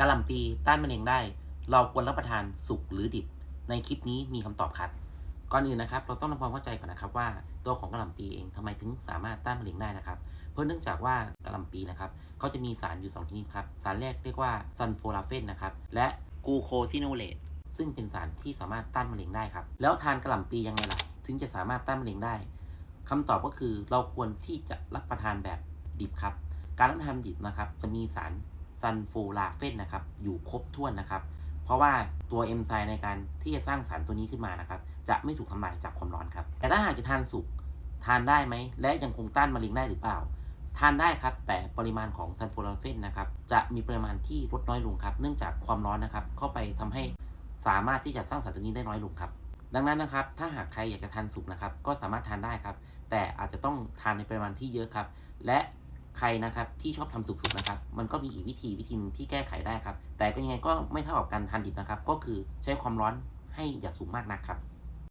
กะหล่ำปีต้านมะเร็งได้ เราควรรับประทานสุกหรือดิบ ในคลิปนี้มีคำตอบครับ ก่อนอื่นนะครับ เราต้องทำความเข้าใจก่อนนะครับว่าตัวของกะหล่ำปีเองทำไมถึงสามารถต้านมะเร็งได้นะครับ เพราะเนื่องจากว่ากะหล่ำปีนะครับเขาจะมีสารอยู่ 2 ชนิดครับ สารแรกเรียกว่าซันโฟลาเฟนนะครับ และกูโคซิโนเลตซึ่งเป็นสารที่สามารถต้านมะเร็งได้ครับ แล้วทานกะหล่ำปียังไงล่ะ ถึงจะสามารถต้านมะเร็งได้คำตอบก็คือเราควรที่จะรับประทานแบบดิบครับ การรับประทานดิบนะครับ จะมีสาร ซันโฟลาเฟนนะครับอยู่ครบถ้วนนะครับ เพราะว่าตัวเอนไซม์ในการที่จะสร้างสารตัวนี้ขึ้นมานะครับจะไม่ถูกทำลายจากความร้อนครับ แต่ถ้าหากจะทานสุกทานได้ไหม และยังคงต้านมะเร็งได้หรือเปล่า ทานได้ครับ แต่ปริมาณของซันโฟลาเฟนนะครับจะมีปริมาณที่ลดน้อยลงครับ เนื่องจากความร้อนนะครับเข้าไปทำให้สามารถที่จะสร้างสารตัวนี้ได้น้อยลงครับ ดังนั้นนะครับ ถ้าหากใครอยากจะทานสุกนะครับ ก็สามารถทานได้ครับ แต่อาจจะต้องทานในปริมาณที่เยอะครับ และ ใครนะครับที่ชอบทำสุกๆนะครับ มันก็มีอีกวิธีวิธีนึงที่แก้ไขได้ครับ แต่ก็ยังไงก็ไม่เท่ากับการทานดิบนะครับ ก็คือใช้ความร้อนให้อย่าสูงมากนักครับ